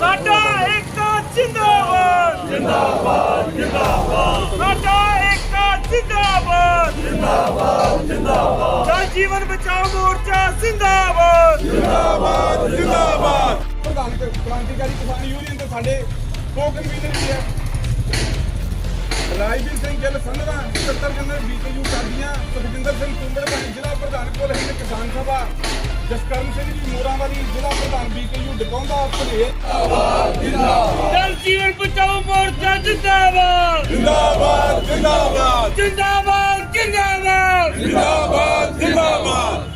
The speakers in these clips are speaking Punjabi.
ਸਾਡਾ ਏਕਤਾ ਜਿੰਦਾਬਾਦ। ਜਿੰਦਾਬਾਦ ਜਿੰਦਾਬਾਦ ਸਾਡਾ ਏਕਤਾ ਜਿੰਦਾਬਾਦ। ਜਿੰਦਾਬਾਦ ਜਿੰਦਾਬਾਦ ਜਲ ਜੀਵਨ ਬਚਾਓ ਮੋਰਚਾ ਜਿੰਦਾਬਾਦ। ਜਿੰਦਾਬਾਦ ਜਿੰਦਾਬਾਦ ਪ੍ਰਧਾਨ ਕ੍ਰਾਂਤੀਕਾਰੀ ਕਿਸਾਨ ਯੂਨੀਅਨ ਦੇ ਸਾਡੇ ਕੋ ਕਨਵੀਨਰ ਵੀ ਹੈ। ਰਾਜਵੀਰ ਸਿੰਘ ਗਿੱਲ ਸੰਧਵਾ, ਸਕੱਤਰ ਜਨਰਲ ਬੀਕੇਯੂ ਕਾਦੀਆਂ ਸੁਖਜਿੰਦਰ ਸਿੰਘ ਕੁੰਬੜ ਭਾਈ, ਜ਼ਿਲ੍ਹਾ ਪ੍ਰਧਾਨ ਕੋਲ ਹਿੰਦ ਕਿਸਾਨ ਸਭਾ। ਜਸਕਰਨ ਸਿੰਘ ਜੀ ਮੋਰਾਂਵਾਲੀ ਜ਼ਿਲ੍ਹਾ ਪ੍ਰਧਾਨ ਬੀਕੇਯੂ ਡਕੌਂਦਾ ਭਲੇਰ ਜਲ ਜੀਵਨ ਬਚਾਓ ਮੋਰਚਾ ਜਿੰਦਾਬਾਦ। ਜਿੰਦਾਬਾਦ ਜਿੰਦਾਬਾਦ। ਜਿੰਦਾਬਾਦ ਜਿੰਦਾਬਾਦ। ਜਿੰਦਾਬਾਦ ਜਿੰਦਾਬਾਦ।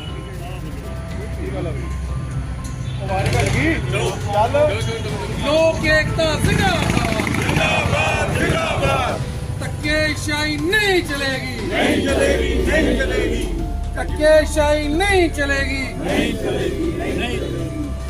ਲੋਕ ਏਕਤਾ ਜ਼ਿੰਦਾਬਾਦ। ਜਿੰਦਾਬਾਦ ਜਿੰਦਾਬਾਦ। ਧੱਕੇਸ਼ਾਹੀ ਨਹੀਂ ਚਲੇਗੀ। ਨਹੀਂ ਚਲੇਗੀ ਨਹੀਂ ਚਲੇਗੀ। ਧੱਕੇਸ਼ਾਹੀ ਨਹੀਂ ਚਲੇਗੀ। ਨਹੀਂ ਚਲੇਗੀ ਨਹੀਂ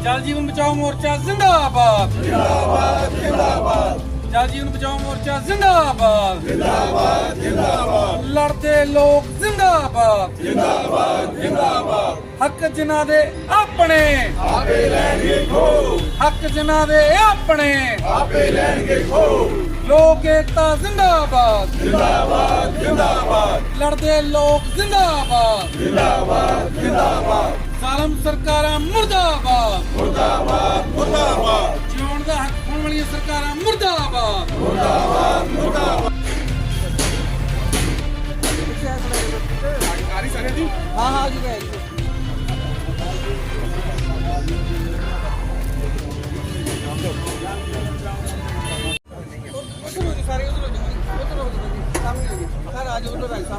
ਜਲ ਜੀਵਨ ਬਚਾਓ ਮੋਰਚਾ ਜ਼ਿੰਦਾਬਾਦ। ਜਿੰਦਾਬਾਦ ਜਿੰਦਾਬਾਦ। ਜਲ ਜੀਵਨ ਬਚਾਓ ਮੋਰਚਾ ਜ਼ਿੰਦਾਬਾਦ। ਜਿੰਦਾਬਾਦ ਜਿੰਦਾਬਾਦ। ਲੜਦੇ ਲੋਕ ਜ਼ਿੰਦਾਬਾਦ। ਜਿੰਦਾਬਾਦ ਜਿੰਦਾਬਾਦ। ਹੱਕ ਜਿਨ੍ਹਾਂ ਦੇ ਆਪਣੇ। ਆਪੇ ਲੈਣਗੇ ਖੋ ਹੱਕ ਜਿਨ੍ਹਾਂ ਦੇ ਆਪਣੇ। ਆਪੇ ਲੈਣਗੇ ਖੋ ਲੋਕ ਏਕਤਾ ਜ਼ਿੰਦਾਬਾਦ। ਜਿੰਦਾਬਾਦ ਜਿੰਦਾਬਾਦ ਲੜਦੇ ਲੋਕ ਜ਼ਿੰਦਾਬਾਦ। ਜਿੰਦਾਬਾਦ ਜਿੰਦਾਬਾਦ ਜ਼ਾਲਮ ਸਰਕਾਰਾਂ ਮੁਰਦਾਬਾਦ। ਮੁਰਦਾਬਾਦ ਮੁਰਦਾਬਾਦ ਜਿਉਣ ਦਾ ਹੱਕ ਪਾਉਣ ਵਾਲੀਆਂ ਸਰਕਾਰਾਂ ਮੁਰਦਾਬਾਦ। ਆਰੀ ਸਾਰੇ ਹਾਂ ਹਾਂ ਜੀ ਭਾਈ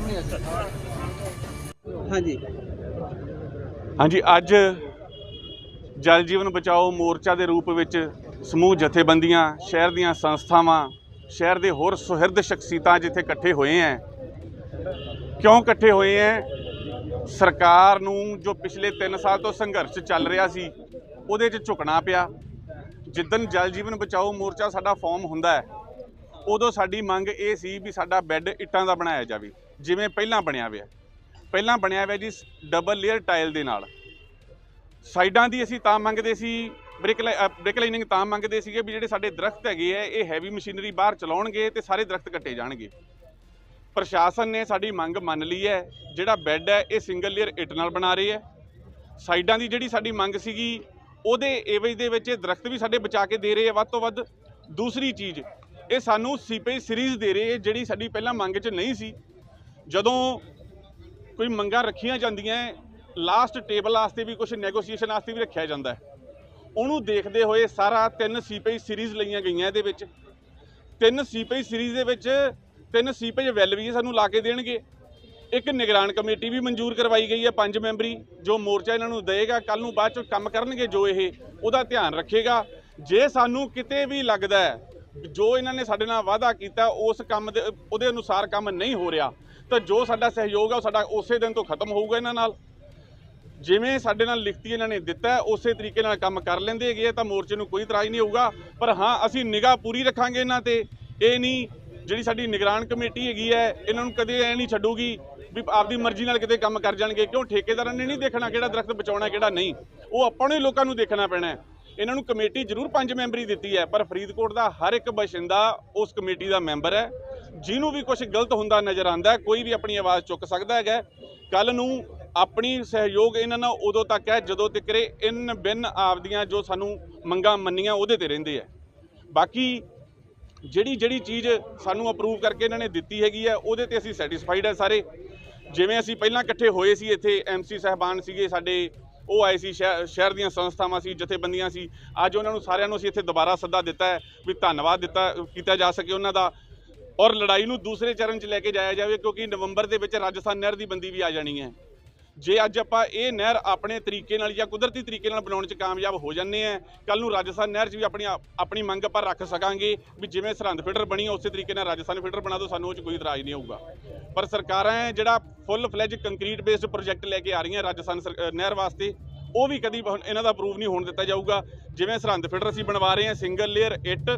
ਸਾਹਮਣੇ ਆ ਹਾਂਜੀ। ਹਾਂਜੀ, ਅੱਜ ਜਲ ਜੀਵਨ ਬਚਾਓ ਮੋਰਚਾ ਦੇ ਰੂਪ ਵਿੱਚ ਸਮੂਹ ਜਥੇਬੰਦੀਆਂ, ਸ਼ਹਿਰ ਦੀਆਂ ਸੰਸਥਾਵਾਂ, ਸ਼ਹਿਰ ਦੇ ਹੋਰ ਸੁਹਿਰਦ ਸ਼ਖਸੀਅਤਾਂ ਜਿੱਥੇ ਇਕੱਠੇ ਹੋਏ ਹੈ ਕਿਉਂ ਇਕੱਠੇ ਹੋਏ ਹੈ ਸਰਕਾਰ ਨੂੰ ਜੋ ਪਿਛਲੇ 3 ਸਾਲ ਤੋਂ ਸੰਘਰਸ਼ ਚੱਲ ਰਿਹਾ ਸੀ, ਉਹਦੇ 'ਚ ਝੁਕਣਾ ਪਿਆ। ਜਿੱਦਨ ਜਲ ਜੀਵਨ ਬਚਾਓ ਮੋਰਚਾ ਸਾਡਾ ਫਾਰਮ ਹੁੰਦਾ ਹੈ ਉਦੋਂ ਸਾਡੀ ਮੰਗ ਇਹ ਸੀ ਵੀ ਸਾਡਾ ਬੈੱਡ ਇੱਟਾਂ ਦਾ ਬਣਾਇਆ ਜਾਵੇ। ਜਿਵੇਂ ਪਹਿਲਾਂ ਬਣਿਆ ਹੋਇਆ ਪਹਿਲਾਂ ਬਣਿਆ ਹੋਇਆ ਜੀ ਡਬਲ ਲੇਅਰ ਟਾਇਲ ਦੇ ਨਾਲ। ਸਾਈਡਾਂ ਦੀ ਅਸੀਂ ਤਾਂ ਮੰਗਦੇ ਸੀ ਬ੍ਰਿਕ ਬ੍ਰਿਕ ਲਾਈਨਿੰਗ ਤਾਂ ਮੰਗਦੇ ਸੀਗੇ ਵੀ ਜਿਹੜੇ ਸਾਡੇ ਦਰਖਤ ਹੈਗੇ ਆ ਇਹ ਹੈਵੀ ਮਸ਼ੀਨਰੀ ਬਾਹਰ ਚਲਾਉਣਗੇ ਤੇ ਸਾਰੇ ਦਰਖਤ ਕੱਟੇ ਜਾਣਗੇ। ਪ੍ਰਸ਼ਾਸਨ ਨੇ ਸਾਡੀ ਮੰਗ ਮੰਨ ਲਈ ਹੈ, ਜਿਹੜਾ ਬੈੱਡ ਹੈ, ਇਹ ਸਿੰਗਲ ਲੇਅਰ ਇੱਟ ਨਾਲ ਬਣਾ ਰਹੇ ਹੈ। ਸਾਈਡਾਂ ਦੀ ਜਿਹੜੀ ਸਾਡੀ ਮੰਗ ਸੀਗੀ, ਉਹਦੇ ਏਵਜ ਦੇ ਵਿੱਚ ਇਹ ਦਰਖਤ ਵੀ ਸਾਡੇ ਬਚਾ ਕੇ ਦੇ ਰਹੇ ਆ ਵੱਧ ਤੋਂ ਵੱਧ। ਦੂਸਰੀ ਚੀਜ਼, ਇਹ ਸਾਨੂੰ ਸੀਪੇਜ ਸੀਰੀਜ਼ ਦੇ ਰਹੇ ਜਿਹੜੀ ਸਾਡੀ ਪਹਿਲਾਂ ਮੰਗ 'ਚ ਨਹੀਂ ਸੀ। ਜਦੋਂ ਕੋਈ ਮੰਗਾਂ ਰੱਖੀਆਂ ਜਾਂਦੀਆਂ ਲਾਸਟ ਟੇਬਲ ਵਾਸਤੇ ਵੀ ਕੁਝ ਨੈਗੋਸੀਏਸ਼ਨ ਵਾਸਤੇ ਵੀ ਰੱਖਿਆ ਜਾਂਦਾ ਹੈ। ਉਹਨੂੰ ਦੇਖਦੇ ਹੋਏ ਸਾਰਾ ਤਿੰਨ ਸੀਪੇਜ ਸੀਰੀਜ਼ ਲਈਆਂ ਗਈਆਂ ਇਹਦੇ ਵਿੱਚ। ਤਿੰਨ ਸੀਪੇਜ ਸੀਰੀਜ਼ ਦੇ ਵਿੱਚ ਤਿੰਨ ਸੀਪੇਜ ਵੈਲ ਵੀ ਸਾਨੂੰ ਲਾ ਕੇ ਦੇਣਗੇ। ਇੱਕ ਨਿਗਰਾਨ ਕਮੇਟੀ ਵੀ ਮਨਜ਼ੂਰ ਕਰਵਾਈ ਗਈ ਹੈ ਪੰਜ ਮੈਂਬਰੀ, ਜੋ ਮੋਰਚਾ ਇਹਨਾਂ ਨੂੰ ਦੇਗਾ ਕੱਲ ਨੂੰ ਬਾਅਦ ਚ ਕੰਮ ਕਰਨਗੇ ਜੋ ਇਹ, ਉਹਦਾ ਧਿਆਨ ਰੱਖੇਗਾ। ਜੇ ਸਾਨੂੰ ਕਿਤੇ ਵੀ ਲੱਗਦਾ ਹੈ, ਜੋ ਇਹਨਾਂ ਨੇ ਸਾਡੇ ਨਾਲ ਵਾਅਦਾ ਕੀਤਾ, ਉਸ ਕੰਮ ਦੇ, ਉਹਦੇ ਅਨੁਸਾਰ ਕੰਮ ਨਹੀਂ ਹੋ ਰਿਹਾ ਤਾਂ ਜੋ ਸਾਡਾ ਸਹਿਯੋਗ ਹੈ ਉਹ ਸਾਡਾ ਉਸੇ ਦਿਨ ਤੋਂ ਖਤਮ ਹੋਊਗਾ ਇਹਨਾਂ ਨਾਲ। ਜਿਵੇਂ ਸਾਡੇ ਨਾਲ ਲਿਖਤੀ ਇਹਨਾਂ ਨੇ ਦਿੱਤਾ ਉਸੇ ਤਰੀਕੇ ਨਾਲ ਕੰਮ ਕਰ ਲੈਂਦੇ ਹੈਗੇ ਆ, ਤਾਂ ਮੋਰਚੇ ਨੂੰ ਕੋਈ ਇਤਰਾਜ਼ ਨਹੀਂ ਹੋਊਗਾ। ਪਰ ਹਾਂ, ਅਸੀਂ ਨਿਗਾਹ ਪੂਰੀ ਰੱਖਾਂਗੇ ਇਹਨਾਂ ਤੇ। ਇਹ ਨਹੀਂ, ਜਿਹੜੀ ਸਾਡੀ ਨਿਗਰਾਨ ਕਮੇਟੀ ਹੈਗੀ ਹੈ, ਇਹਨਾਂ ਨੂੰ ਕਦੇ ਐ ਨਹੀਂ ਛੱਡੂਗੀ ਵੀ ਆਪਦੀ ਮਰਜ਼ੀ ਨਾਲ ਕਿਤੇ ਕੰਮ ਕਰ ਜਾਣਗੇ। ਕਿਉਂ? ਠੇਕੇਦਾਰਾਂ ਨੇ ਨਹੀਂ ਦੇਖਣਾ ਕਿਹੜਾ ਦਰਖਤ ਬਚਾਉਣਾ, ਕਿਹੜਾ ਨਹੀਂ। ਉਹ ਆਪਾਂ ਨੂੰ ਹੀ ਲੋਕਾਂ ਨੂੰ ਦੇਖਣਾ ਪੈਣਾ ਇਹਨਾਂ ਨੂੰ ਕਮੇਟੀ ਜ਼ਰੂਰ ਪੰਜ ਮੈਂਬਰੀ ਦਿੱਤੀ ਹੈ, ਪਰ ਫਰੀਦਕੋਟ ਦਾ ਹਰ ਇੱਕ ਬਸ਼ਿੰਦਾ ਉਸ ਕਮੇਟੀ ਦਾ ਮੈਂਬਰ ਹੈ। ਜਿਹਨੂੰ ਵੀ ਕੁਝ ਗਲਤ ਹੁੰਦਾ ਨਜ਼ਰ ਆਉਂਦਾ ਕੋਈ ਵੀ ਆਪਣੀ ਆਵਾਜ਼ ਚੁੱਕ ਸਕਦਾ ਹੈਗਾ ਕੱਲ ਨੂੰ ਆਪਣੀ ਸਹਿਯੋਗ ਇਹਨਾਂ ਨਾਲ ਉਦੋਂ ਤੱਕ ਹੈ, ਜਦੋਂ ਤੱਕ ਇਹ ਇਨ ਬਿਨ ਆਪਦੀਆਂ ਜੋ ਸਾਨੂੰ ਮੰਗਾਂ ਮੰਨੀਆਂ ਉਹਦੇ ਤੇ ਰਹਿੰਦੇ ਆ ਬਾਕੀ ਜਿਹੜੀ ਜਿਹੜੀ ਚੀਜ਼ ਸਾਨੂੰ ਅਪਰੂਵ ਕਰਕੇ ਇਹਨਾਂ ਨੇ ਦਿੱਤੀ ਹੈਗੀ ਹੈ, ਉਹਦੇ ਤੇ ਅਸੀਂ ਸੈਟੀਸਫਾਈਡ ਹੈ ਸਾਰੇ। ਜਿਵੇਂ ਅਸੀਂ ਪਹਿਲਾਂ ਇਕੱਠੇ ਹੋਏ ਸੀ ਇੱਥੇ ਐਮਸੀ ਸਹਿਬਾਨ ਸੀਗੇ ਸਾਡੇ ਉਹ ਆਏ ਸੀ ਸ਼ਹਿ- ਸ਼ਹਿਰ ਦੀਆਂ ਸੰਸਥਾਵਾਂ ਸੀ, ਜਥੇਬੰਦੀਆਂ ਸੀ। ਅੱਜ ਉਹਨਾਂ ਨੂੰ ਸਾਰਿਆਂ ਨੂੰ ਅਸੀਂ ਇੱਥੇ ਦੁਬਾਰਾ ਸੱਦਾ ਦਿੱਤਾ ਹੈ ਵੀ ਧੰਨਵਾਦ ਦਿੱਤਾ, ਕੀਤਾ ਜਾ ਸਕੇ ਉਹਨਾਂ ਦਾ। ਔਰ ਲੜਾਈ ਨੂੰ ਦੂਸਰੇ ਚਰਨ 'ਚ ਲੈ ਕੇ ਜਾਇਆ ਜਾਵੇ, ਕਿਉਂਕਿ ਨਵੰਬਰ ਦੇ ਵਿੱਚ ਰਾਜਸਥਾਨ ਨਹਿਰ ਦੀ ਬੰਦੀ ਵੀ ਆ ਜਾਣੀ ਹੈ। ਜੇ ਅੱਜ ਆਪਾਂ ਇਹ ਨਹਿਰ ਆਪਣੇ ਤਰੀਕੇ ਨਾਲ ਜਾਂ ਕੁਦਰਤੀ ਤਰੀਕੇ ਨਾਲ ਬਣਾਉਣ 'ਚ ਕਾਮਯਾਬ ਹੋ ਜੰਨੇ ਆ ਕੱਲ ਨੂੰ ਰਾਜਸਥਾਨ ਨਹਿਰ 'ਚ ਵੀ ਆਪਣੀ ਆਪਣੀ ਮੰਗ ਆਪਾਂ ਰੱਖ ਸਕਾਂਗੇ ਵੀ ਜਿਵੇਂ ਸਰਹੰਦ ਫਿਲਟਰ ਬਣੀ, ਉਸੇ ਤਰੀਕੇ ਨਾਲ ਰਾਜਸਥਾਨ ਫਿਲਟਰ ਬਣਾ ਦਿਓ, ਸਾਨੂੰ ਉਹ 'ਚ ਕੋਈ ਇਤਰਾਜ਼ ਨਹੀਂ ਹੋਊਗਾ ਪਰ ਸਰਕਾਰਾਂ ਜਿਹੜਾ full fledged concrete based project ਲੈ ਕੇ ਆ ਰਹੀਆਂ ਰਾਜਸਥਾਨ ਸਰ- ਨਹਿਰ ਵਾਸਤੇ, ਉਹ ਵੀ ਕਦੀ ਇਹਨਾਂ ਦਾ ਅਪਰੂਵ ਨਹੀਂ ਹੋਣ ਦਿੱਤਾ ਜਾਊਗਾ। ਜਿਵੇਂ ਸਰਹੰਦ ਫਿਲਟਰ ਅਸੀਂ ਬਣਵਾ ਰਹੇ ਹਾਂ ਸਿੰਗਲ ਲੇਅਰ ਇੱਟ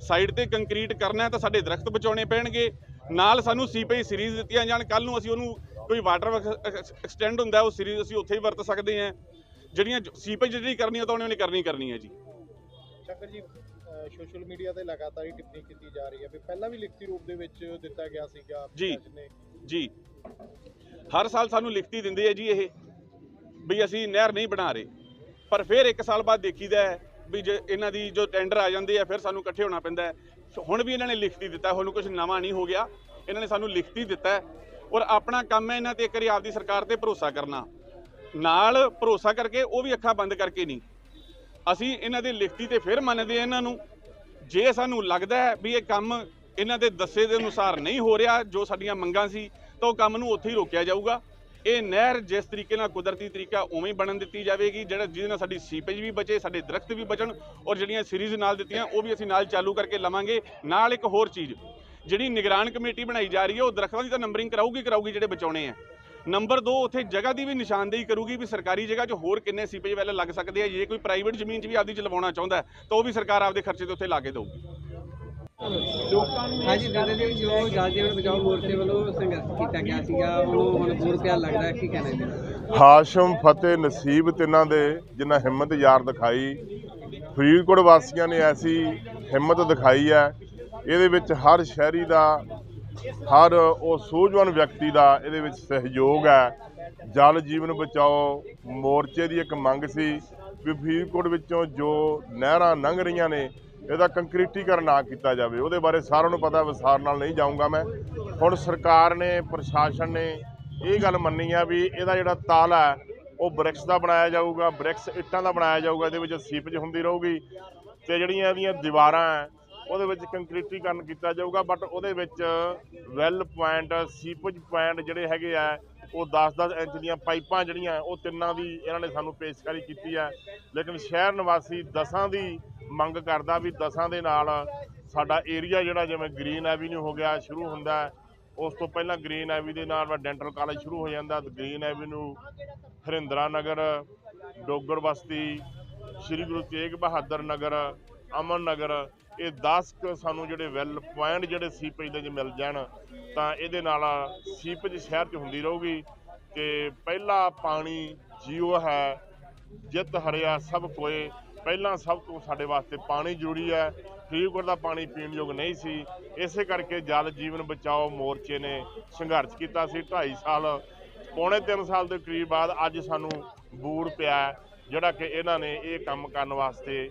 ਸਾਈਡ ਤੇ ਕੰਕਰੀਟ ਕਰਨਾ ਤਾਂ ਸਾਡੇ ਦਰਖਤ ਬਚਾਉਣੇ ਪੈਣਗੇ। ਨਾਲ ਸਾਨੂੰ ਸੀਪੀ ਸੀਰੀਜ਼ ਦਿੱਤੀਆਂ ਜਾਣ ਕੱਲ ਨੂੰ ਅਸੀਂ ਉਹਨੂੰ ਕੋਈ ਵਾਟਰ ਐਕਸਟੈਂਡ ਹੁੰਦਾ ਉਹ ਸੀਰੀਜ਼ ਅਸੀਂ ਉੱਥੇ ਹੀ ਵਰਤ ਸਕਦੇ ਹਾਂ। ਜਿਹੜੀਆਂ ਸੀਪੀ ਜਿਹੜੀ ਕਰਨੀ ਤਾਂ ਉਹਨੇ ਕਰਨੀ ਕਰਨੀ ਹੈ ਜੀ। ਚੱਕਰ ਜੀ ਸੋਸ਼ਲ ਮੀਡੀਆ ਤੇ ਲਗਾਤਾਰ ਹੀ ਟਿੱਪਣੀ ਕੀਤੀ ਜਾ ਰਹੀ ਹੈ ਵੀ ਪਹਿਲਾਂ ਵੀ ਲਿਖਤੀ ਰੂਪ ਦੇ ਵਿੱਚ ਦਿੱਤਾ ਗਿਆ ਸੀਗਾ ਜੀ। ਜੀ। ਹਰ ਸਾਲ ਸਾਨੂੰ ਲਿਖਤੀ ਦਿੰਦੇ ਆ ਜੀ ਇਹ ਵੀ ਅਸੀਂ ਨਹਿਰ ਨਹੀਂ ਬਣਾ ਰਹੇ। ਪਰ ਫਿਰ ਇੱਕ ਸਾਲ ਬਾਅਦ ਦੇਖੀਦਾ ਵੀ ਜੇ ਇਹਨਾਂ ਦੀ ਜੋ ਟੈਂਡਰ ਆ ਜਾਂਦੇ ਆ ਫਿਰ ਸਾਨੂੰ ਇਕੱਠੇ ਹੋਣਾ ਪੈਂਦਾ ਹੁਣ ਵੀ ਇਹਨਾਂ ਨੇ ਲਿਖਤੀ ਦਿੱਤਾ, ਹੁਣ ਕੁਝ ਨਵਾਂ ਨਹੀਂ ਹੋ ਗਿਆ। ਇਹਨਾਂ ਨੇ ਸਾਨੂੰ ਲਿਖਤੀ ਦਿੱਤਾ ਔਰ ਆਪਣਾ ਕੰਮ ਹੈ ਇਹਨਾਂ ਤੇ ਇੱਕ ਵਾਰੀ ਆਪਦੀ ਸਰਕਾਰ ਤੇ ਭਰੋਸਾ ਕਰਨਾ। ਨਾਲ ਭਰੋਸਾ ਕਰਕੇ ਉਹ ਵੀ ਅੱਖਾਂ ਬੰਦ ਕਰਕੇ ਨਹੀਂ। ਅਸੀਂ ਇਹਨਾਂ ਦੇ ਲਿਖਤੀ ਤੇ ਫਿਰ ਮੰਨਦੇ ਆ ਇਹਨਾਂ ਨੂੰ। ਜੇ ਸਾਨੂੰ ਲੱਗਦਾ ਹੈ ਵੀ ਇਹ ਕੰਮ ਇਹਨਾਂ ਦੇ ਦੱਸੇ ਦੇ ਅਨੁਸਾਰ ਨਹੀਂ ਹੋ ਰਿਹਾ, ਜੋ ਸਾਡੀਆਂ ਮੰਗਾਂ ਸੀ, ਤਾਂ ਉਹ ਕੰਮ ਨੂੰ ਉੱਥੇ ਹੀ ਰੋਕਿਆ ਜਾਊਗਾ। ਇਹ ਨਹਿਰ ਜਿਸ ਤਰੀਕੇ ਨਾਲ ਕੁਦਰਤੀ ਤਰੀਕਾ ਉਵੇਂ ਹੀ ਬਣਨ ਦਿੱਤੀ ਜਾਵੇਗੀ, ਜਿਹੜਾ ਜਿਹਦੇ ਨਾਲ ਸਾਡੀ ਸੀਪੇਜ ਵੀ ਬਚੇ, ਸਾਡੇ ਦਰਖਤ ਵੀ ਬਚਣ ਔਰ ਜਿਹੜੀਆਂ ਸੀਰੀਜ਼ ਨਾਲ ਦਿੱਤੀਆਂ, ਉਹ ਵੀ ਅਸੀਂ ਨਾਲ ਚਾਲੂ ਕਰਕੇ ਲਵਾਂਗੇ। ਨਾਲ ਇੱਕ ਹੋਰ ਚੀਜ਼, ਜਿਹੜੀ ਨਿਗਰਾਨ ਕਮੇਟੀ ਬਣਾਈ ਜਾ ਰਹੀ ਹੈ, ਉਹ ਦਰਖਤਾਂ ਦੀ ਤਾਂ ਨੰਬਰਿੰਗ ਕਰਾਊਗੀ ਕਰਾਊਗੀ ਜਿਹੜੇ ਬਚਾਉਣੇ ਆ। ਨੰਬਰ 2 ਉੱਥੇ ਜਗ੍ਹਾ ਦੀ ਵੀ ਨਿਸ਼ਾਨਦੇਹੀ ਕਰੂਗੀ ਵੀ ਸਰਕਾਰੀ ਜਗ੍ਹਾ 'ਚ ਹੋਰ ਕਿੰਨੇ ਸੀਪੇਜ ਵੈਲ ਲੱਗ ਸਕਦੇ ਆ, ਜੇ ਕੋਈ ਪ੍ਰਾਈਵੇਟ ਜ਼ਮੀਨ 'ਚ ਵੀ ਆਪਦੀ ਚ ਲਵਾਉਣਾ ਚਾਹੁੰਦਾ ਤਾਂ ਉਹ ਵੀ ਸਰਕਾਰ ਆਪਦੇ ਖਰਚੇ ਤੇ ਉੱਥੇ ਲਾ ਕੇ ਦੇਊਗੀ। ਹਾਂਜੀ ਦਾਦਾ ਜੀ ਜੋ ਜਲ ਜੀਵਨ ਬਚਾਓ ਮੋਰਚੇ ਵੱਲੋਂ ਸੰਘਰਸ਼ ਕੀਤਾ ਗਿਆ ਸੀਗਾ ਉਹਨੂੰ ਹੁਣ ਹੋਰ ਪਿਆ ਲੱਗਦਾ ਕੀ ਕਹਿਣਾ ਚਾਹੁੰਦੇ ਹਾਸ਼ਮ ਫਤਿਹ ਨਸੀਬ ਤਿੰਨਾਂ ਦੇ ਜਿਨ੍ਹਾਂ ਹਿੰਮਤ ਯਾਰ ਦਿਖਾਈ। ਫਰੀਦਕੋਟ ਵਾਸੀਆਂ ਨੇ ਐਸੀ ਹਿੰਮਤ ਦਿਖਾਈ ਹੈ। ਇਹਦੇ ਵਿੱਚ ਹਰ ਸ਼ਹਿਰੀ ਦਾ ਹਰ ਉਹ ਸੂਝਵਾਨ ਵਿਅਕਤੀ ਦਾ ਇਹਦੇ ਵਿੱਚ ਸਹਿਯੋਗ ਹੈ। ਜਲ ਜੀਵਨ ਬਚਾਓ ਮੋਰਚੇ ਦੀ ਇੱਕ ਮੰਗ ਸੀ ਵੀ ਫਰੀਦਕੋਟ ਵਿੱਚੋਂ ਜੋ ਨਹਿਰਾਂ ਲੰਘ ਰਹੀਆਂ ਨੇ ਇਹਦਾ ਕੰਕਰੀਟੀਕਰਨ ਨਾ ਕੀਤਾ ਜਾਵੇ। ਉਹਦੇ ਬਾਰੇ ਸਾਰਿਆਂ ਨੂੰ ਪਤਾ ਵਿਸਾਰ ਨਾਲ ਨਹੀਂ ਜਾਊਂਗਾ ਮੈਂ। ਹੁਣ ਸਰਕਾਰ ਨੇ, ਪ੍ਰਸ਼ਾਸਨ ਨੇ ਇਹ ਗੱਲ ਮੰਨੀ ਆ ਵੀ ਇਹਦਾ ਜਿਹੜਾ ਤਾਲ ਹੈ, ਉਹ ਬ੍ਰਿਕਸ ਦਾ ਬਣਾਇਆ ਜਾਊਗਾ, ਬ੍ਰਿਕਸ ਇੱਟਾਂ ਦਾ ਬਣਾਇਆ ਜਾਊਗਾ, ਇਹਦੇ ਵਿੱਚ ਸੀਪਜ ਹੁੰਦੀ ਰਹੂਗੀ ਤੇ ਜਿਹੜੀਆਂ ਇਹਦੀਆਂ ਦੀਵਾਰਾਂ ਹੈ, ਉਹਦੇ ਵਿੱਚ ਕੰਕਰੀਟੀਕਰਨ ਕੀਤਾ ਜਾਊਗਾ ਬਟ ਉਹਦੇ ਵਿੱਚ ਵੈਲ ਪੁਆਇੰਟ ਸੀਪਜ ਪੁਆਇੰਟ ਜਿਹੜੇ ਹੈਗੇ ਆ, ਉਹ 10-10 ਇੰਚ ਦੀਆਂ ਪਾਈਪਾਂ ਜਿਹੜੀਆਂ, ਉਹ ਤਿੰਨਾਂ ਦੀ ਇਹਨਾਂ ਨੇ ਸਾਨੂੰ ਪੇਸ਼ਕਾਰੀ ਕੀਤੀ ਹੈ ਲੇਕਿਨ ਸ਼ਹਿਰ ਨਿਵਾਸੀ ਦਸਾਂ ਦੀ ਮੰਗ ਕਰਦਾ ਵੀ ਦਸਾਂ ਦੇ ਨਾਲ ਸਾਡਾ ਏਰੀਆ ਜਿਹੜਾ ਜਿਵੇਂ ਗ੍ਰੀਨ ਐਵੀਨਿਊ ਹੋ ਗਿਆ, ਸ਼ੁਰੂ ਹੁੰਦਾ ਉਸ ਤੋਂ ਪਹਿਲਾਂ ਗ੍ਰੀਨ ਐਵੀ ਦੇ ਨਾਲ ਡੈਂਟਲ ਕਾਲਜ ਸ਼ੁਰੂ ਹੋ ਜਾਂਦਾ ਗ੍ਰੀਨ ਐਵੀਨਿਊ ਹਰਿੰਦਰਾ ਨਗਰ ਡੋਗਰ ਬਸਤੀ, ਸ਼੍ਰੀ ਗੁਰੂ ਤੇਗ ਬਹਾਦਰ ਨਗਰ, ਅਮਨ ਨਗਰ, ਇਹ 10 ਕੁ ਸਾਨੂੰ ਜਿਹੜੇ ਵੈਲ ਪੁਆਇੰਟ ਜਿਹੜੇ ਸੀਪੇਜ ਦੇ ਮਿਲ ਜਾਣ, ਤਾਂ ਇਹਦੇ ਨਾਲ ਸੀਪੇਜ ਸ਼ਹਿਰ 'ਚ ਹੁੰਦੀ ਰਹੂਗੀ, ਤੇ ਪਹਿਲਾ ਪਾਣੀ ਜੀਓ ਹੈ, ਜਿੱਤ ਹਰਿਆ ਸਭ ਕੋਏ ਪਹਿਲਾਂ ਸਭ ਤੋਂ ਸਾਡੇ ਵਾਸਤੇ ਪਾਣੀ ਜ਼ਰੂਰੀ ਹੈ। ਫਰੀਦਕੋਟ ਦਾ ਪਾਣੀ ਪੀਣ ਯੋਗ ਨਹੀਂ ਸੀ। ਇਸੇ ਕਰਕੇ ਜਲ ਜੀਵਨ ਬਚਾਓ ਮੋਰਚੇ ਨੇ ਸੰਘਰਸ਼ ਕੀਤਾ ਸੀ 2.5 ਸਾਲ, ਪੌਣੇ 3 ਸਾਲ ਦੇ ਕਰੀਬ ਬਾਅਦ ਅੱਜ ਸਾਨੂੰ ਬੂੜ ਪਿਆ ਜਿਹੜਾ ਕਿ ਇਹਨਾਂ ਨੇ ਇਹ ਕੰਮ ਕਰਨ ਵਾਸਤੇ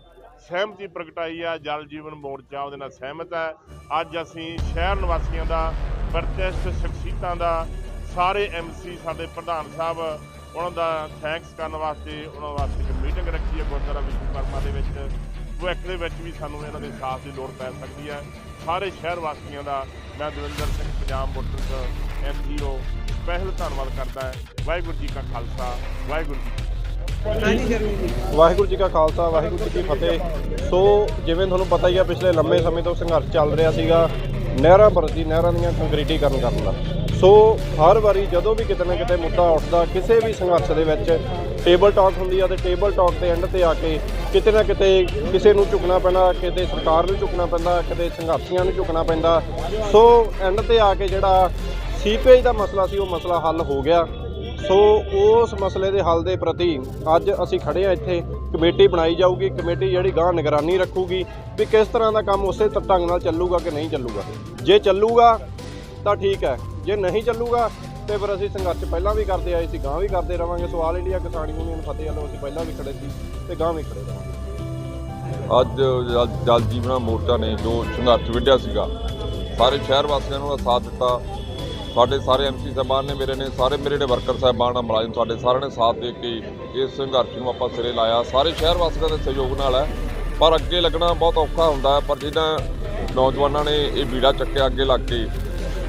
ਸਹਿਮਤੀ ਪ੍ਰਗਟਾਈ ਆ ਜਲ ਜੀਵਨ ਮੋਰਚਾ ਉਹਦੇ ਨਾਲ ਸਹਿਮਤ ਹੈ। ਅੱਜ ਅਸੀਂ ਸ਼ਹਿਰ ਨਿਵਾਸੀਆਂ ਦਾ ਪ੍ਰਤਿਸ਼ਠ ਸ਼ਖਸੀਅਤਾਂ ਦਾ, ਸਾਰੇ ਐਮਸੀ ਸਾਡੇ ਪ੍ਰਧਾਨ ਸਾਹਿਬ ਉਹਨਾਂ ਦਾ ਥੈਂਕਸ ਕਰਨ ਵਾਸਤੇ, ਉਹਨਾਂ ਵਾਸਤੇ ਇੱਕ ਮੀਟਿੰਗ ਰੱਖੀ ਹੈ ਗੁਰਦੁਆਰਾ ਵਿਸ਼ਵਕਰਮਾ ਦੇ ਵਿੱਚ। ਭਵਿੱਖ ਦੇ ਵਿੱਚ ਵੀ ਸਾਨੂੰ ਇਹਨਾਂ ਦੇ ਸਾਥ ਦੀ ਲੋੜ ਪੈ ਸਕਦੀ ਹੈ। ਸਾਰੇ ਸ਼ਹਿਰ ਵਾਸੀਆਂ ਦਾ ਮੈਂ ਦਵਿੰਦਰ ਸਿੰਘ ਪੰਜਾਬ ਮੋਟਰਸ ਐਨਜੀਓ ਪਹਿਲ ਧੰਨਵਾਦ ਕਰਦਾ ਵਾਹਿਗੁਰੂ ਜੀ ਕਾ ਖਾਲਸਾ, ਵਾਹਿਗੁਰੂ ਜੀ ਵਾਹਿਗੁਰੂ ਜੀ ਕਾ ਖਾਲਸਾ, ਵਾਹਿਗੁਰੂ ਜੀ ਕੀ ਫਤਿਹ। ਸੋ, ਜਿਵੇਂ ਤੁਹਾਨੂੰ ਪਤਾ ਹੀ ਆ, ਪਿਛਲੇ ਲੰਮੇ ਸਮੇਂ ਤੋਂ ਸੰਘਰਸ਼ ਚੱਲ ਰਿਹਾ ਸੀਗਾ। ਨਹਿਰਾਂ ਪਰ ਪ੍ਰਤੀ ਨਹਿਰਾਂ ਦੀਆਂ ਕੰਕਰੀਟੀਕਰਨ ਕਰਨ ਦਾ। ਸੋ ਹਰ ਵਾਰੀ ਜਦੋਂ ਵੀ ਕਿਤੇ ਨਾ ਕਿਤੇ ਮੁੱਦਾ ਉੱਠਦਾ, ਕਿਸੇ ਵੀ ਸੰਘਰਸ਼ ਦੇ ਵਿੱਚ ਟੇਬਲ ਟਾਕ ਹੁੰਦੀ ਆ ਤੇ ਟੇਬਲ ਟਾਕ ਦੇ ਐਂਡ ਤੇ ਆ ਕੇ ਕਿਤੇ ਨਾ ਕਿਤੇ ਕਿਸੇ ਨੂੰ ਝੁਕਣਾ ਪੈਂਦਾ, ਕਿਤੇ ਸਰਕਾਰ ਨੂੰ ਝੁਕਣਾ ਪੈਂਦਾ, ਕਿਤੇ ਸੰਘਰਸ਼ੀਆਂ ਨੂੰ ਝੁਕਣਾ ਪੈਂਦਾ। ਸੋ ਐਂਡ ਤੇ ਆ ਕੇ ਜਿਹੜਾ ਸੀਪੇਜ ਦਾ ਮਸਲਾ ਸੀ, ਉਹ ਮਸਲਾ ਹੱਲ ਹੋ ਗਿਆ। ਸੋ ਉਸ ਮਸਲੇ ਦੇ ਹੱਲ ਦੇ ਪ੍ਰਤੀ ਅੱਜ ਅਸੀਂ ਖੜੇ ਆ ਇੱਥੇ। ਕਮੇਟੀ ਬਣਾਈ ਜਾਊਗੀ, ਕਮੇਟੀ ਜਿਹੜੀ ਗਾਂ ਨਿਗਰਾਨੀ ਰੱਖੂਗੀ ਵੀ ਕਿਸ ਤਰ੍ਹਾਂ ਦਾ ਕੰਮ ਉਸੇ ਢੰਗ ਨਾਲ ਚੱਲੂਗਾ ਕਿ ਨਹੀਂ ਚੱਲੂਗਾ। ਜੇ ਚੱਲੂਗਾ ਤਾਂ ਠੀਕ ਹੈ। ਜੇ ਨਹੀਂ ਚੱਲੂਗਾ ਤੇ ਫਿਰ ਅਸੀਂ ਸੰਘਰਸ਼ ਪਹਿਲਾਂ ਵੀ ਕਰਦੇ ਆਏ ਸੀ ਗਾਂ ਵੀ ਕਰਦੇ ਰਵਾਂਗੇ। ਸਵਾਲ ਆਲ ਇੰਡੀਆ ਕਿਸਾਨ ਯੂਨੀਅਨ ਫਤਿਹ ਵੱਲੋਂ ਅਸੀਂ ਪਹਿਲਾਂ ਵੀ ਖੜੇ ਸੀ ਤੇ ਗਾਂ ਵੀ ਖੜੇ ਰਵਾਂਗੇ। ਅੱਜ ਜਲ- ਜਲ ਜੀਵਨਾ ਮੋਰਚਾ ਨੇ ਜੋ ਸੰਘਰਸ਼ ਵਿੱਢਿਆ ਸੀਗਾ, ਸਾਰੇ ਸ਼ਹਿਰ ਵਾਸੀਆਂ ਨੂੰ ਉਹਦਾ ਸਾਥ ਦਿੱਤਾ। ਸਾਡੇ ਸਾਰੇ ਐਮਸੀ ਸਾਹਿਬਾਨ ਨੇ ਮੇਰੇ ਨੇ, ਸਾਰੇ ਮੇਰੇ ਜਿਹੜੇ ਵਰਕਰ ਸਾਹਿਬਾਨ ਆ, ਮੁਲਾਜ਼ਮ ਸਾਡੇ ਸਾਰਿਆਂ ਨੇ ਸਾਥ ਦੇ ਕੇ ਇਸ ਸੰਘਰਸ਼ ਨੂੰ ਆਪਾਂ ਸਿਰੇ ਲਾਇਆ। ਸਾਰੇ ਸ਼ਹਿਰ ਵਾਸੀਆਂ ਦੇ ਸਹਿਯੋਗ ਨਾਲ ਹੈ, ਪਰ ਅੱਗੇ ਲੱਗਣਾ ਬਹੁਤ ਔਖਾ ਹੁੰਦਾ ਹੈ, ਪਰ ਜਿਹਨਾਂ ਨੌਜਵਾਨਾਂ ਨੇ ਇਹ ਬੀੜਾ ਚੱਕਿਆ ਅੱਗੇ ਲੱਗ ਕੇ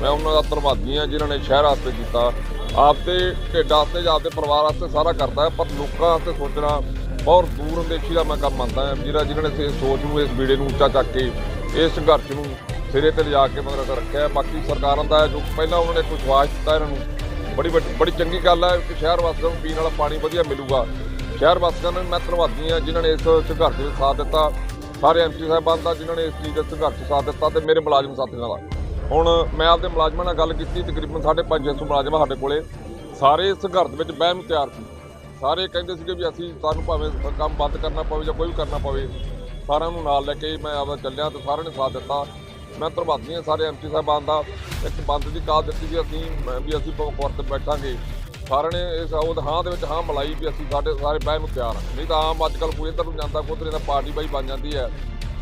ਮੈਂ ਉਹਨਾਂ ਦਾ ਧੰਨਵਾਦੀ ਹਾਂ, ਜਿਨ੍ਹਾਂ ਨੇ ਸ਼ਹਿਰ ਵਾਸਤੇ ਕੀਤਾ। ਆਪਦੇ ਢਿੱਡ ਵਾਸਤੇ ਜਾਂ ਆਪਦੇ ਪਰਿਵਾਰ ਵਾਸਤੇ ਸਾਰਾ ਕਰਦਾ ਹੈ, ਪਰ ਲੋਕਾਂ ਵਾਸਤੇ ਸੋਚਣਾ ਬਹੁਤ ਦੂਰ ਅੰਦੇਸ਼ੀ ਦਾ ਮੈਂ ਕੰਮ ਮੰਨਦਾ ਹਾਂ। ਜਿਹੜਾ ਜਿਨ੍ਹਾਂ ਨੇ ਇਸ ਸੋਚ ਨੂੰ, ਇਸ ਬੀੜੇ ਨੂੰ ਉੱਚਾ ਚੱਕ ਕੇ, ਇਸ ਸੰਘਰਸ਼ ਨੂੰ ਸਿਰੇ ਤੇ ਲਿਜਾ ਕੇ ਮਤਲਬ ਰੱਖਿਆ ਹੈ। ਬਾਕੀ ਸਰਕਾਰਾਂ ਦਾ ਜੋ ਪਹਿਲਾਂ ਉਹਨਾਂ ਨੇ ਕੋਈ ਵਿਸ਼ਵਾਸ ਦਿੱਤਾ ਇਹਨਾਂ ਨੂੰ, ਬੜੀ ਵੱਡੀ- ਬੜੀ ਚੰਗੀ ਗੱਲ ਹੈ ਕਿ ਸ਼ਹਿਰ ਵਾਸੀਆਂ ਨੂੰ ਪੀਣ ਵਾਲਾ ਪਾਣੀ ਵਧੀਆ ਮਿਲੂਗਾ। ਸ਼ਹਿਰ ਵਾਸੀਆਂ ਨੂੰ ਮੈਂ ਧੰਨਵਾਦੀ ਹਾਂ, ਜਿਨ੍ਹਾਂ ਨੇ ਇਸ ਸੰਘਰਸ਼ ਵਿੱਚ ਸਾਥ ਦਿੱਤਾ। ਸਾਰੇ ਐਮਪੀ ਸਾਹਿਬਾਨ ਦਾ, ਜਿਨ੍ਹਾਂ ਨੇ ਇਸ ਚੀਜ਼ ਦੇ ਸੰਘਰਸ਼ 'ਚ ਸਾਥ ਦਿੱਤਾ ਤੇ ਮੇਰੇ ਮੁਲਾਜ਼ਮ ਸਾਥੀਆਂ ਦਾ। ਹੁਣ ਮੈਂ ਆਪਦੇ ਮੁਲਾਜ਼ਮਾਂ ਨਾਲ ਗੱਲ ਕੀਤੀ, ਤਕਰੀਬਨ 550 ਮੁਲਾਜ਼ਮ ਸਾਡੇ ਕੋਲੇ। ਸਾਰੇ ਸੰਘਰਸ਼ ਵਿੱਚ ਬਹਿਮ ਤਿਆਰ ਸੀ। ਸਾਰੇ ਕਹਿੰਦੇ ਸੀਗੇ ਵੀ ਅਸੀਂ ਸਾਨੂੰ ਭਾਵੇਂ ਕੰਮ ਬੰਦ ਕਰਨਾ ਪਵੇ ਜਾਂ ਕੋਈ ਵੀ ਕਰਨਾ ਪਵੇ, ਸਾਰਿਆਂ ਨੂੰ ਨਾਲ ਲੈ ਕੇ ਮੈਂ ਆਪਦਾ ਚੱਲਿਆ ਤੇ ਸਾਰਿਆਂ ਨੇ ਸਾਥ ਦਿੱਤਾ। ਮੈਂ ਧੰਨਵਾਦੀ ਹਾਂ, ਸਾਰੇ ਐਮਪੀ ਸਾਹਿਬਾਨ ਦਾ। ਇੱਕ ਬੰਦ ਦੀ ਕਾਲ ਦਿੱਤੀ ਵੀ ਅਸੀਂ ਵੀ ਅਸੀਂ ਵਰਤ ਬੈਠਾਂਗੇ। ਸਾਰਿਆਂ ਨੇ ਇਸ ਉਹ ਹਾਂ ਦੇ ਵਿੱਚ ਹਾਂ ਮਲਾਈ ਵੀ ਅਸੀਂ ਸਾਡੇ ਸਾਰੇ ਬਹਿਮ ਨੂੰ ਤਿਆਰ ਹਾਂ ਨਹੀਂ ਤਾਂ ਆਮ ਅੱਜ ਕੱਲ੍ਹ ਕੋਈ ਇੱਧਰ ਨੂੰ ਜਾਂਦਾ, ਕੋਈ ਉੱਧਰ ਜਾਂਦਾ ਪਾਰਟੀ ਬਾਈ ਬਣ ਜਾਂਦੀ ਹੈ।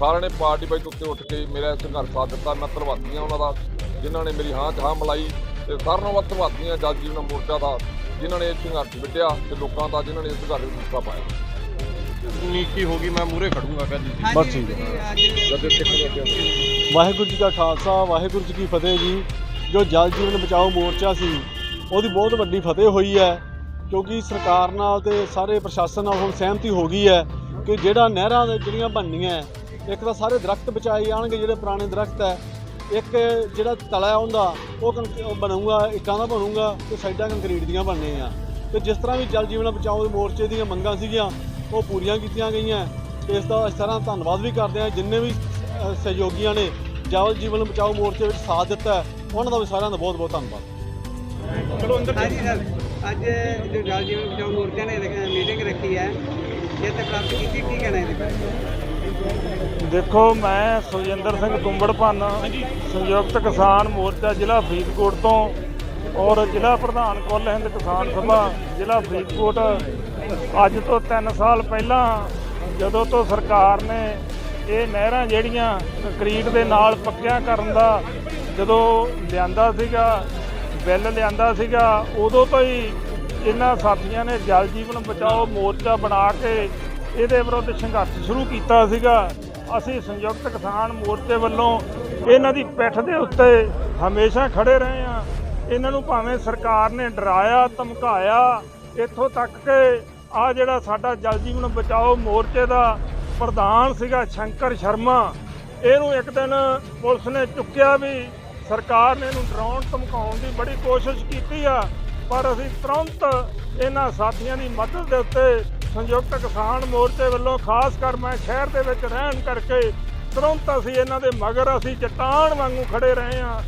ਸਾਰਿਆਂ ਨੇ ਪਾਰਟੀ ਬਾਈ ਤੋਂ ਉੱਤੇ ਉੱਠ ਕੇ ਮੇਰਾ ਸੰਘਰਸ਼ ਸਾਥ ਦਿੱਤਾ। ਮੈਂ ਧੰਨਵਾਦੀ ਹਾਂ ਉਹਨਾਂ ਦਾ ਜਿਨ੍ਹਾਂ ਨੇ ਮੇਰੀ ਹਾਂ 'ਚ ਹਾਂ ਮਲਾਈ ਤੇ ਸਾਰਿਆਂ ਨਾਲੋਂ ਵੱਧ ਧੰਨਵਾਦੀ ਹਾਂ ਜਲ ਜੀਵਨ ਮੋਰਚਾ ਦਾ ਜਿਨ੍ਹਾਂ ਨੇ ਇਹ ਸੰਘਰਸ਼ ਵਿੱਢਿਆ ਤੇ ਲੋਕਾਂ ਦਾ ਜਿਨ੍ਹਾਂ ਨੇ ਇਸ ਸੰਘਰਸ਼ ਵਿੱਚ ਹਿੱਸਾ ਪਾਇਆ। ਨੀਕੀ ਹੋ ਗਈ ਮੈਂ ਮੂਰੇ ਖੜੂੰਗਾ ਕਹਿੰਦੀ ਬਸ ਠੀਕ ਹੈ। ਵਾਹਿਗੁਰੂ ਜੀ ਕਾ ਖਾਲਸਾ ਵਾਹਿਗੁਰੂ ਜੀ ਕੀ ਫਤਿਹ ਜੀ। ਜੋ ਜਲ ਜੀਵਨ ਬਚਾਓ ਮੋਰਚਾ ਸੀ ਉਹਦੀ ਬਹੁਤ ਵੱਡੀ ਫਤਿਹ ਹੋਈ ਹੈ ਕਿਉਂਕਿ ਸਰਕਾਰ ਨਾਲ ਤੇ ਸਾਰੇ ਪ੍ਰਸ਼ਾਸਨ ਨਾਲ ਹੁਣ ਸਹਿਮਤੀ ਹੋ ਗਈ ਹੈ ਕਿ ਜਿਹੜਾ ਨਹਿਰਾਂ ਦੇ ਜਿਹੜੀਆਂ ਬਣਨੀਆਂ ਹੈ, ਇੱਕ ਤਾਂ ਸਾਰੇ ਦਰਖਤ ਬਚਾਏ ਜਾਣਗੇ ਜਿਹੜੇ ਪੁਰਾਣੇ ਦਰਖਤ ਹੈ। ਇੱਕ ਜਿਹੜਾ ਤਲਾ ਹੈ ਉਹਦਾ ਉਹ ਬਣੂਗਾ ਇੱਟਾਂ ਦਾ ਬਣੂਗਾ ਤੇ ਸਾਈਡਾਂ ਕੰਕਰੀਟ ਦੀਆਂ ਬਣਨੀਆਂ ਤੇ ਜਿਸ ਤਰ੍ਹਾਂ ਵੀ ਜਲ ਜੀਵਨ ਬਚਾਓ ਦੇ ਮੋਰਚੇ ਦੀਆਂ ਮੰਗਾਂ ਸੀਗੀਆਂ ਉਹ ਪੂਰੀਆਂ ਕੀਤੀਆਂ ਗਈਆਂ। ਇਸ ਦਾ ਇਸ ਤਰ੍ਹਾਂ ਧੰਨਵਾਦ ਵੀ ਕਰਦੇ ਹਾਂ ਜਿੰਨੇ ਵੀ ਸਹਿਯੋਗੀਆਂ ਨੇ ਜਲ ਜੀਵਨ ਬਚਾਓ ਮੋਰਚੇ ਵਿੱਚ ਸਾਥ ਦਿੱਤਾ ਹੈ, ਉਹਨਾਂ ਦਾ ਵੀ ਸਾਰਿਆਂ ਦਾ ਬਹੁਤ ਬਹੁਤ ਧੰਨਵਾਦ ਹਾਂਜੀ ਸਰ। ਅੱਜ ਜੋ ਜਲ ਜੀਵਨ ਬਚਾਓ ਮੋਰਚਾ ਨੇ ਮੀਟਿੰਗ ਰੱਖੀ ਹੈ। ਤੇ ਪ੍ਰਾਪਤ ਕੀਤੀ ਕੀ ਕਹਿਣਾ ਇਹਦੇ ਬਾਰੇ? ਦੇਖੋ, ਮੈਂ ਸੁਖਜਿੰਦਰ ਸਿੰਘ ਤੁੰਬੜ ਭੰਨ ਸੰਯੁਕਤ ਕਿਸਾਨ ਮੋਰਚਾ, ਜ਼ਿਲ੍ਹਾ ਫਰੀਦਕੋਟ ਤੋਂ ਔਰ ਜ਼ਿਲ੍ਹਾ ਪ੍ਰਧਾਨ ਕੁੱਲ ਹਿੰਦ ਕਿਸਾਨ ਸਭਾ, ਜ਼ਿਲ੍ਹਾ ਫਰੀਦਕੋਟ। ਅੱਜ ਤੋਂ 3 ਸਾਲ ਪਹਿਲਾਂ, ਜਦੋਂ ਤੋਂ ਸਰਕਾਰ ਨੇ ਇਹ ਨਹਿਰਾਂ ਜਿਹੜੀਆਂ ਕੰਕਰੀਟ ਦੇ ਨਾਲ ਪੱਕਿਆਂ ਕਰਨ ਦਾ, ਜਦੋਂ ਲਿਆਂਦਾ ਸੀਗਾ, ਬਿੱਲ ਲਿਆਂਦਾ ਸੀਗਾ, ਉਦੋਂ ਤੋਂ ਹੀ ਇਹਨਾਂ ਸਾਥੀਆਂ ਨੇ ਜਲ ਜੀਵਨ ਬਚਾਓ ਮੋਰਚਾ ਬਣਾ ਕੇ ਇਹਦੇ ਵਿਰੁੱਧ ਸੰਘਰਸ਼ ਸ਼ੁਰੂ ਕੀਤਾ ਸੀਗਾ। ਅਸੀਂ ਸੰਯੁਕਤ ਕਿਸਾਨ ਮੋਰਚੇ ਵੱਲੋਂ ਇਹਨਾਂ ਦੀ ਪਿੱਠ ਦੇ ਉੱਤੇ ਹਮੇਸ਼ਾ ਖੜੇ ਰਹੇ ਹਾਂ। ਇਹਨਾਂ ਨੂੰ ਭਾਵੇਂ ਸਰਕਾਰ ਨੇ ਡਰਾਇਆ, ਧਮਕਾਇਆ, ਇੱਥੋਂ ਤੱਕ ਕਿ ਆ ਜਿਹੜਾ ਸਾਡਾ ਜਲ ਜੀਵਨ ਬਚਾਓ ਮੋਰਚੇ ਦਾ ਪ੍ਰਧਾਨ ਸੀਗਾ ਸ਼ੰਕਰ ਸ਼ਰਮਾ, ਇਹਨੂੰ ਇੱਕ ਦਿਨ ਪੁਲਿਸ ਨੇ ਚੁੱਕਿਆ ਵੀ ਸਰਕਾਰ ਨੇ ਇਹਨੂੰ ਡਰਾਉਣ ਧਮਕਾਉਣ ਦੀ ਬੜੀ ਕੋਸ਼ਿਸ਼ ਕੀਤੀ ਆ, ਪਰ ਅਸੀਂ ਤੁਰੰਤ ਇਹਨਾਂ ਸਾਥੀਆਂ ਦੀ ਮਦਦ ਦੇ ਉੱਤੇ ਸੰਯੁਕਤ ਕਿਸਾਨ ਮੋਰਚੇ ਵੱਲੋਂ ਖਾਸ ਕਰ ਮੈਂ ਸ਼ਹਿਰ ਦੇ ਵਿੱਚ ਰਹਿਣ ਕਰਕੇ ਤੁਰੰਤ ਅਸੀਂ ਇਹਨਾਂ ਦੇ ਮਗਰ ਅਸੀਂ ਚਟਾਨ ਵਾਂਗੂ ਖੜੇ ਰਹੇ ਹਾਂ।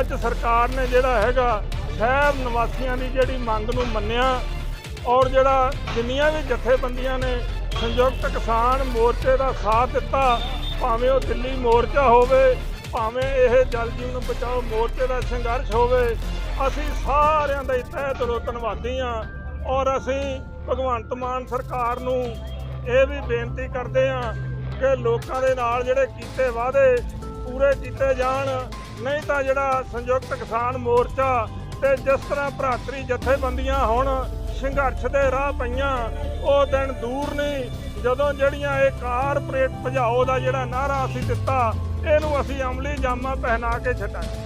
ਅੱਜ ਸਰਕਾਰ ਨੇ ਜਿਹੜਾ ਹੈਗਾ ਸ਼ਹਿਰ ਨਿਵਾਸੀਆਂ ਦੀ ਜਿਹੜੀ ਮੰਗ ਨੂੰ ਮੰਨਿਆ ਔਰ ਜਿਹੜਾ ਜਿੰਨੀਆਂ ਵੀ ਜਥੇਬੰਦੀਆਂ ਨੇ ਸੰਯੁਕਤ ਕਿਸਾਨ ਮੋਰਚੇ ਦਾ ਸਾਥ ਦਿੱਤਾ, ਭਾਵੇਂ ਉਹ ਦਿੱਲੀ ਮੋਰਚਾ ਹੋਵੇ, ਭਾਵੇਂ ਇਹ ਜਲ ਜੀਵਨ ਬਚਾਓ ਮੋਰਚੇ ਦਾ ਸੰਘਰਸ਼ ਹੋਵੇ, ਅਸੀਂ ਸਾਰਿਆਂ ਦਾ ਹੀ ਤਹਿ ਦਿਲੋਂ ਧੰਨਵਾਦੀ ਹਾਂ ਔਰ ਅਸੀਂ ਭਗਵੰਤ ਮਾਨ ਸਰਕਾਰ ਨੂੰ ਇਹ ਵੀ ਬੇਨਤੀ ਕਰਦੇ ਹਾਂ ਕਿ ਲੋਕਾਂ ਦੇ ਨਾਲ ਜਿਹੜੇ ਕੀਤੇ ਵਾਅਦੇ ਪੂਰੇ ਕੀਤੇ ਜਾਣ, ਨਹੀਂ ਤਾਂ ਜਿਹੜਾ ਸੰਯੁਕਤ ਕਿਸਾਨ ਮੋਰਚਾ ਤੇ ਜਿਸ ਤਰ੍ਹਾਂ ਭਰਾਤਰੀ ਜਥੇਬੰਦੀਆਂ ਹੁਣ ਸੰਘਰਸ਼ ਦੇ ਰਾਹ ਪਈਆਂ, ਉਹ ਦਿਨ ਦੂਰ ਨਹੀਂ, ਜਦੋਂ ਜਿਹੜੀਆਂ ਇਹ ਕਾਰਪੋਰੇਟ ਭਜਾਓ ਦਾ ਜਿਹੜਾ ਨਾਰਾ ਅਸੀਂ ਦਿੱਤਾ, ਇਹਨੂੰ ਅਸੀਂ ਅਮਲੀ ਜਾਮਾ ਪਹਿਨਾ ਕੇ ਛੱਡਾਂਗੇ।